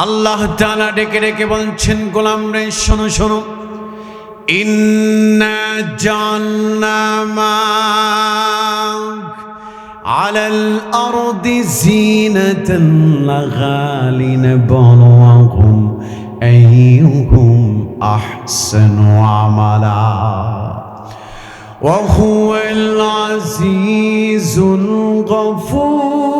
আল্লাহ তাআলা ডেকে ডেকে বলছেন গোলাম রে শোনো শোনো ইন্না জান্নামা على الأرض زينة لغالنبلوهم أيهم أحسن عملا وهو العزيز الغفور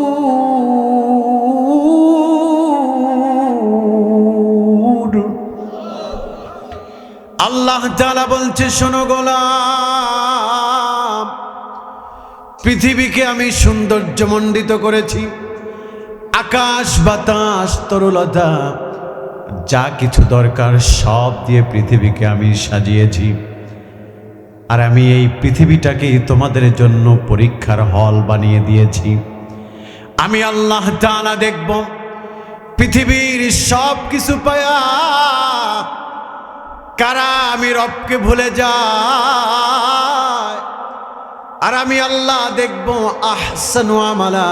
আল্লাহ তাআলা বলছে, শোনো গোলাম, পৃথিবীকে আমি সৌন্দর্যমণ্ডিত করেছি। আকাশ, বাতাস, তরুলতা, যা কিছু দরকার সব দিয়ে পৃথিবীকে আমি সাজিয়েছি। আর আমি এই পৃথিবীটাকেই তোমাদের জন্য পরীক্ষার হল বানিয়ে দিয়েছি। আমি আল্লাহ তাআলা দেখব, পৃথিবীর সব কিছু পায়া কারা আমি রবকে ভুলে যায়? আর আমি আল্লাহ দেখব, আহসানু আমালা।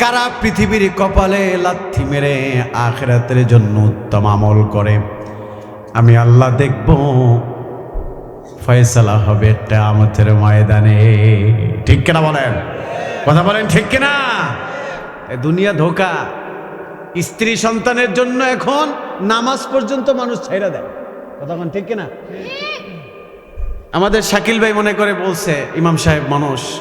কারা পৃথিবীর কপালে লাথি মেরে আখরাতের জন্য উত্তম আমল করে? আমি আল্লাহ দেখব, ফয়সালা হবে আমাদের ময়দানে। ঠিক কিনা বলেন? কথা বলেন ঠিক কিনা? দুনিয়া ধোকা। স্ত্রী সন্তানের জন্য এখন নামাজ পর্যন্ত মানুষ ছাইরা দেয়। কথা ঠিক কিনা? আমাদের শাকিল ভাই মনে করে বলছে, ইমাম সাহেব মানুষ,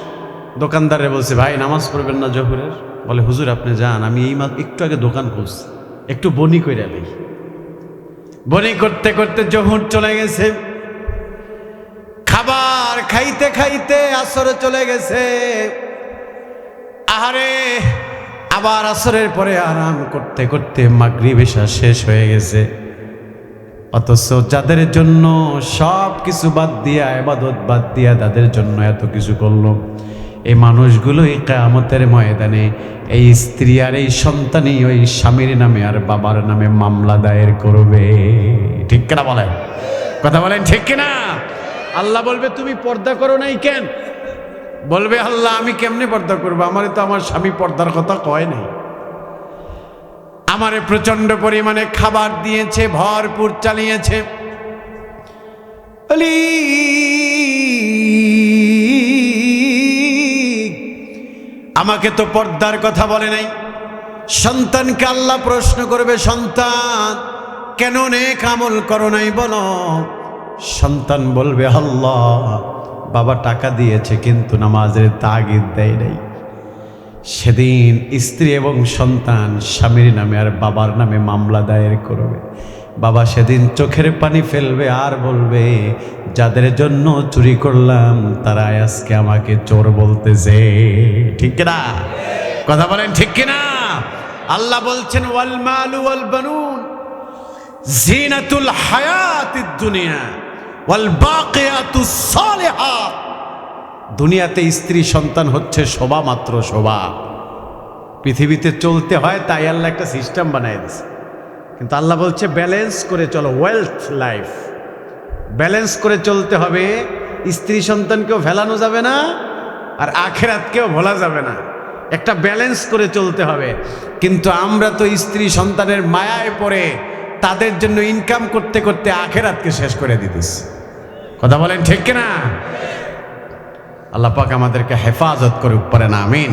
দোকানদারে বলছে, ভাই, নামাজ পড়বেন না জহুরের? বলে, হুজুর, আপনি যান, আমি এই একটু আগে দোকান খুঁজছি একটু বনি করে লই বনি করতে করতে জহুর চলে গেছে। খাবার খাইতে খাইতে আসরে চলে গেছে। আহারে, আবার আসরের পরে আরাম করতে করতে মাগরিব এশা শেষ হয়ে গেছে। অথচ যাদের জন্য সব কিছু বাদ দিয়া এবাদত বাদ দিয়া তাদের জন্য এত কিছু করল। এই মানুষগুলো মানুষগুলোই কেয়ামতের ময়দানে এই স্ত্রী আর এই সন্তানই ওই স্বামীর নামে আর বাবার নামে মামলা দায়ের করবে। ঠিক কিনা বলেন? কথা বলেন ঠিক কিনা? আল্লাহ বলবে, তুমি পর্দা করো নাই কেন? বলবে, আল্লাহ, আমি কেমনে পর্দা করব? আমার তো আমার স্বামী পর্দার কথা কয় নাই। আমারে প্রচণ্ড পরিমাণে খাবার দিয়েছে, ভরপুর চালিয়েছে। আমাকে তো পর্দার কথা বলে নাই। সন্তানকে আল্লাহ প্রশ্ন করবে, সন্তান, কেন নেক আমল করো নাই বলো? সন্তান বলবে, আল্লাহ, বাবা টাকা দিয়েছে, কিন্তু নামাজের তাগিদ দেয় নাই। সেদিন স্ত্রী এবং সন্তান স্বামীর নামে আর বাবার নামে মামলা দায়ের করবে। বাবা সেদিন চোখের পানি ফেলবে আর বলবে, যাদের জন্য চুরি করলাম তারা আজকে আমাকে চোর বলতেছে। ঠিক না কথা বলেন ঠিক কিনা? আল্লাহ বলছেন, ওয়াল ওয়াল বানুন, জিনাতুল হায়াতিদ দুনিয়া, ওয়াল বাকিয়াতুস সালিহাত। দুনিয়াতে স্ত্রী সন্তান হচ্ছে শোভা মাত্র শোভা। পৃথিবীতে চলতে হয়, তাই আল্লাহ একটা সিস্টেম বানাই দিছে। কিন্তু আল্লাহ বলছে, ব্যালেন্স করে চলো ওয়েলথ লাইফ ব্যালেন্স করে চলতে হবে, স্ত্রী সন্তানকেও ফেলানো যাবে না, আর আখেরাতকেও ভোলা যাবে না। একটা ব্যালেন্স করে চলতে হবে। কিন্তু আমরা তো স্ত্রী সন্তানের মায়ায় পড়ে, তাদের জন্য ইনকাম করতে করতে আখেরাতকে শেষ করে দিতেছি। কথা বলেন ঠিক কিনা? আল্লাহ পাক আমাদেরকে হেফাজত করুক পারে না আমিন।